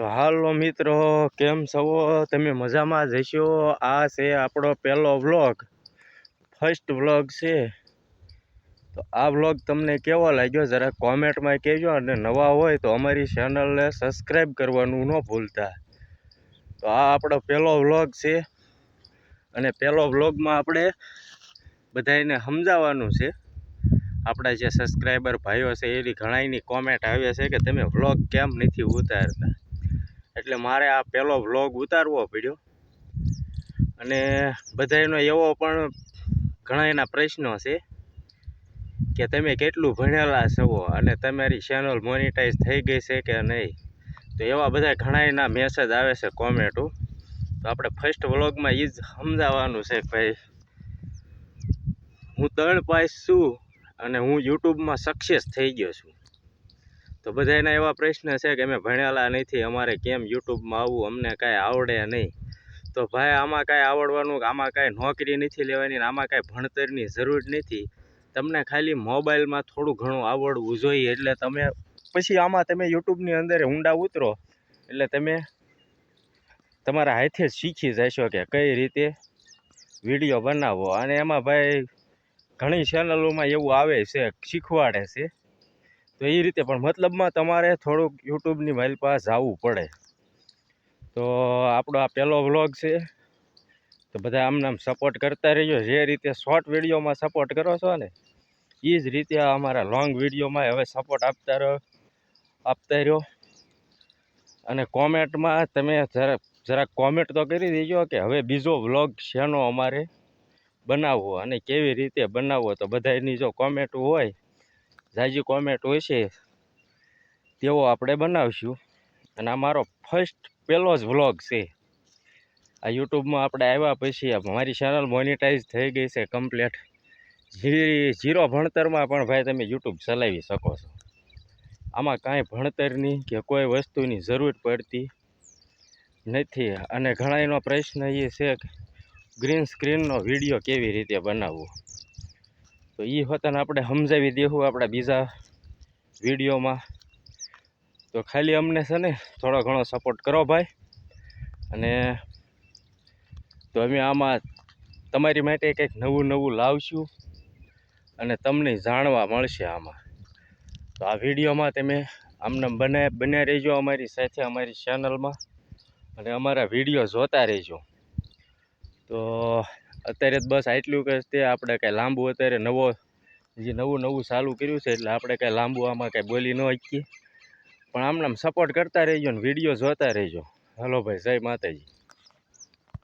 તો હાલો મિત્રો, કેમ છો? તમે મજામાં જ હશો? આ છે આપણો પહેલો વ્લોગ. ફર્સ્ટ વ્લોગ છે. તો આ વ્લોગ તમને કેવો લાગ્યો? જરા કોમેન્ટમાં કહેજો અને નવા હોય તો અમારી ચેનલને સબસ્ક્રાઈબ કરવાનું ન ભૂલતા. તો આ આપણો પહેલો વ્લોગ છે. અને પહેલો વ્લોગમાં આપણે બધાને સમજાવવાનું છે. આપણા જે સબસ્ક્રાઈબર ભાઈઓ છે, એની ઘણાની કોમેન્ટ આવે છે કે તમે વ્લોગ કેમ નથી ઉતારતા? એટલે મારે આ પહેલો વ્લોગ ઉતારવો પડ્યો. અને બધાનો એવો પણ ઘણા એના પ્રશ્નો છે કે તમે કેટલું ભણેલા છો અને તમારી ચેનલ મોનિટાઈઝ થઈ ગઈ છે કે નહીં? તો એવા બધા ઘણા એના મેસેજ આવે છે કોમેન્ટો તો આપણે ફર્સ્ટ વ્લોગમાં એ જ સમજાવવાનું છે ભાઈ. હું તળ પાસ છું અને હું યુટ્યુબમાં સક્સેસ થઈ ગયો છું. તો બધાના એવા પ્રશ્ન છે કે અમે ભણેલા નથી, અમારે કેમ યુટ્યુબમાં આવવું અમને કાંઈ આવડે નહીં. તો ભાઈ, આમાં કાંઈ આવડવાનું, આમાં કાંઈ નોકરી નથી લેવાની આમાં કાંઈ ભણતરની જરૂર નથી. તમને ખાલી મોબાઈલમાં થોડું ઘણું આવડવું જોઈએ એટલે તમે, પછી આમાં તમે યુટ્યુબની અંદર ઊંડા ઉતરો એટલે તમે તમારા હાથે જ શીખી જશો કે કઈ રીતે વીડિયો બનાવો અને એમાં ભાઈ, ઘણી ચેનલોમાં એવું આવે છે, શીખવાડે છે. તો એ રીતે પણ મતલબમાં તમારે થોડુંક યુટ્યુબની મારી પાસે જવું પડે. તો આપણો આ પહેલો વ્લોગ છે. તો બધા આમને આમ સપોર્ટ કરતા રહીજો. જે રીતે શોર્ટ વિડીયોમાં સપોર્ટ કરો છો ને એ જ રીતે અમારા લોંગ વિડીયોમાં હવે સપોર્ટ આપતા રહ્યો આપતા રહ્યો. અને કોમેન્ટમાં તમે જરા જરાક કોમેન્ટ તો કરી દેજો કે હવે બીજો વ્લોગ શેનો અમારે બનાવવો અને કેવી રીતે બનાવવો તો બધાની જો કોમેન્ટ હોય જાજી કોમેન્ટ હોય છે, તેવો આપણે બનાવશું. અને આ મારો ફર્સ્ટ પહેલો જ વ્લોગ છે. આ યુટ્યુબમાં આપણે આવ્યા પછી મારી ચેનલ મોનિટાઈઝ થઈ ગઈ છે કમ્પ્લેટ ઝીરો ભણતરમાં પણ ભાઈ તમે યુટ્યુબ ચલાવી શકો છો. આમાં કાંઈ ભણતરની કે કોઈ વસ્તુની જરૂર પડતી નથી. અને ઘણાનો પ્રશ્ન એ છે ગ્રીન સ્ક્રીનનો વીડિયો કેવી રીતે બનાવવો? તો એ હોતાને આપણે સમજાવી દેવું આપણા બીજા વિડીયોમાં. તો ખાલી અમને છે ને થોડો ઘણો સપોર્ટ કરો ભાઈ. અને તો અમે આમાં તમારી માટે કંઈક નવું નવું લાવશું અને તમને જાણવા મળશે આમાં. તો આ વિડીયોમાં તમે આમને બને, બન્યા રહેજો અમારી સાથે, અમારી ચેનલમાં અને અમારા વીડિયો જોતા રહેજો. તો અત્યારે બસ આટલું કે તે આપણે કાંઈ લાંબુ અત્યારે નવો, જે નવું નવું ચાલુ કર્યું છે એટલે આપણે કાંઈ લાંબુ આમાં કાંઈ બોલી ન શકીએ. પણ આમને આમ સપોર્ટ કરતા રહેજો ને વીડિયો જોતા રહેજો. હાલો ભાઈ, જય માતાજી.